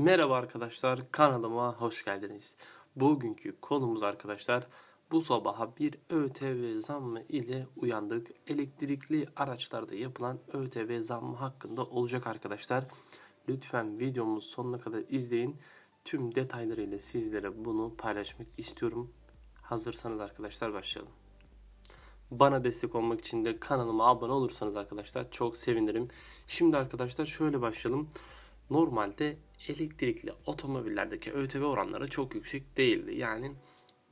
Merhaba arkadaşlar, kanalıma hoş geldiniz. Bugünkü konumuz arkadaşlar, bu sabaha bir ÖTV zammı ile uyandık. Elektrikli araçlarda yapılan ÖTV zammı hakkında olacak arkadaşlar. Lütfen videomuzu sonuna kadar izleyin. Tüm detaylarıyla sizlere bunu paylaşmak istiyorum. Hazırsanız arkadaşlar başlayalım. Bana destek olmak için de kanalıma abone olursanız arkadaşlar çok sevinirim. Şimdi arkadaşlar şöyle başlayalım. Normalde elektrikli otomobillerdeki ÖTV oranları çok yüksek değildi. Yani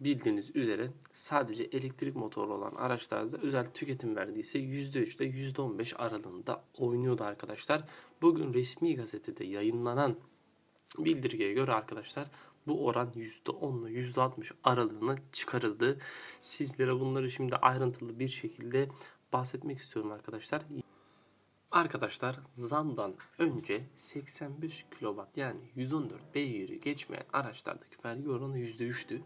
bildiğiniz üzere sadece elektrik motorlu olan araçlarda özel tüketim verdiyse %3 ile %15 aralığında oynuyordu arkadaşlar. Bugün resmi gazetede yayınlanan bildirgeye göre arkadaşlar bu oran %10 ile %60 aralığına çıkarıldı. Sizlere bunları şimdi ayrıntılı bir şekilde bahsetmek istiyorum arkadaşlar. Arkadaşlar zamdan önce 85 kW yani 114 beygiri geçmeyen araçlardaki vergi oranı %3'tü.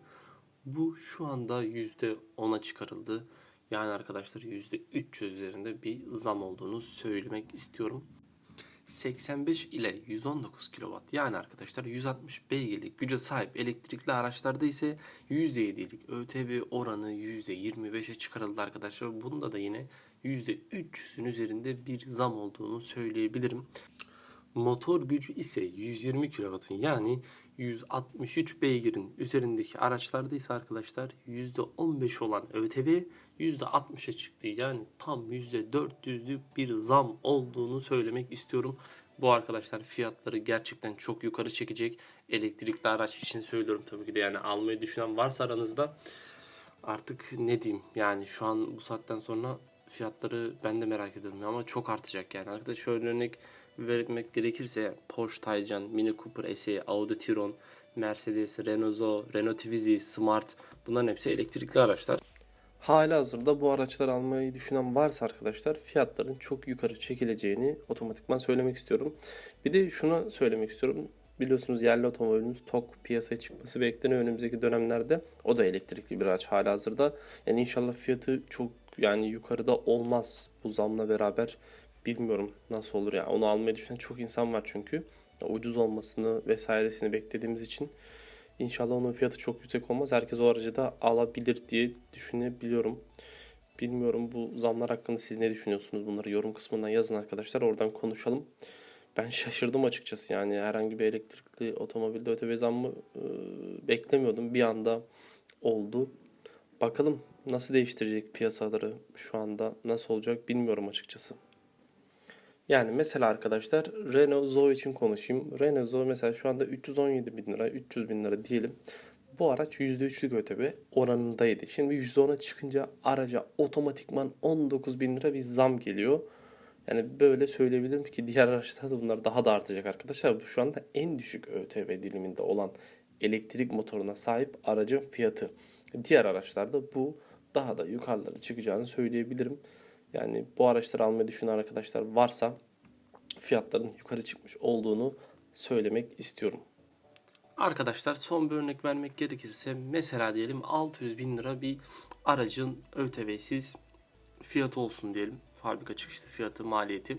Bu şu anda %10'a çıkarıldı. Yani arkadaşlar %300 üzerinde bir zam olduğunu söylemek istiyorum. 85 ile 119 kW yani arkadaşlar 160 beygirlik güce sahip elektrikli araçlarda ise %7'lik ÖTV oranı %25'e çıkarıldı arkadaşlar. Bunda da yine %300'ün üzerinde bir zam olduğunu söyleyebilirim. Motor gücü ise 120 kW'ın yani 163 beygirin üzerindeki araçlarda ise arkadaşlar %15 olan ÖTV %60'a çıktı. Yani tam %400'lük bir zam olduğunu söylemek istiyorum. Bu arkadaşlar fiyatları gerçekten çok yukarı çekecek. Elektrikli araç için söylüyorum tabii ki de yani almayı düşünen varsa aranızda artık ne diyeyim yani şu an bu saatten sonra fiyatları ben de merak ediyorum ama çok artacak yani. Arkadaşlar şöyle örnek vermek gerekirse Porsche Taycan, Mini Cooper SE, Audi Tiron, Mercedes, Renault Renault Twizy, Smart bunların hepsi elektrikli araçlar. Hala hazırda bu araçları almayı düşünen varsa arkadaşlar fiyatların çok yukarı çekileceğini otomatikman söylemek istiyorum. Bir de şunu söylemek istiyorum. Biliyorsunuz yerli otomobilimiz TOK piyasaya çıkması bekleniyor önümüzdeki dönemlerde. O da elektrikli bir araç hala hazırda. Yani inşallah fiyatı çok yani yukarıda olmaz bu zamla beraber. Bilmiyorum nasıl olur ya. Onu almayı düşünen çok insan var çünkü. Ucuz olmasını vesairesini beklediğimiz için İnşallah onun fiyatı çok yüksek olmaz. Herkes o aracı da alabilir diye düşünebiliyorum. Bilmiyorum bu zamlar hakkında siz ne düşünüyorsunuz? Bunları yorum kısmından yazın arkadaşlar. Oradan konuşalım. Ben şaşırdım açıkçası yani herhangi bir elektrikli otomobilde ÖTV zammı e, beklemiyordum. Bir anda oldu. Bakalım nasıl değiştirecek piyasaları şu anda nasıl olacak bilmiyorum açıkçası. Yani mesela arkadaşlar Renault Zoe için konuşayım. Renault Zoe mesela şu anda 317 bin lira, 300 bin lira diyelim. Bu araç %3'lük ÖTV oranındaydı. Şimdi %10'a çıkınca araca otomatikman 19 bin lira bir zam geliyor. Yani böyle söyleyebilirim ki diğer araçlarda bunlar daha da artacak arkadaşlar. Bu şu anda en düşük ÖTV diliminde olan elektrik motoruna sahip aracın fiyatı. Diğer araçlarda bu daha da yukarılara çıkacağını söyleyebilirim. Yani bu araçları almayı düşünen arkadaşlar varsa fiyatların yukarı çıkmış olduğunu söylemek istiyorum. Arkadaşlar son bir örnek vermek gerekirse mesela diyelim 600 bin lira bir aracın ÖTV'siz fiyatı olsun diyelim. Fabrika çıkışlı fiyatı maliyeti.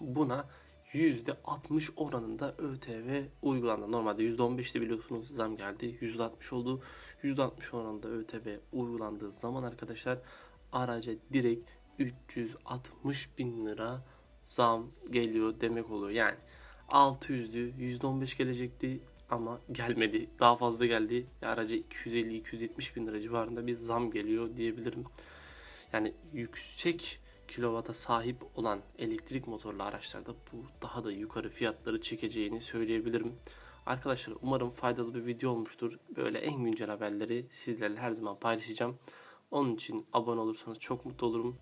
Buna %60 oranında ÖTV uygulandı. Normalde %15'te biliyorsunuz zam geldi. %60 oldu. %60 oranında ÖTV uygulandığı zaman arkadaşlar araca direkt 360 bin lira zam geliyor demek oluyor. Yani 600'lü %15 gelecekti ama gelmedi. Daha fazla geldi. Araca 250-270 bin lira civarında bir zam geliyor diyebilirim. Yani yüksek kilovata sahip olan elektrik motorlu araçlarda bu daha da yukarı fiyatları çekeceğini söyleyebilirim. Arkadaşlar umarım faydalı bir video olmuştur. Böyle en güncel haberleri sizlerle her zaman paylaşacağım. Onun için abone olursanız çok mutlu olurum.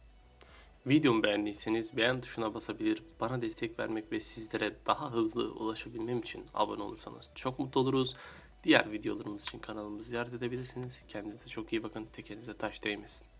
Videomu beğendiyseniz beğen tuşuna basabilir, bana destek vermek ve sizlere daha hızlı ulaşabilmem için abone olursanız çok mutlu oluruz. Diğer videolarımız için kanalımızı ziyaret edebilirsiniz. Kendinize çok iyi bakın. Tekerinize taş değmesin.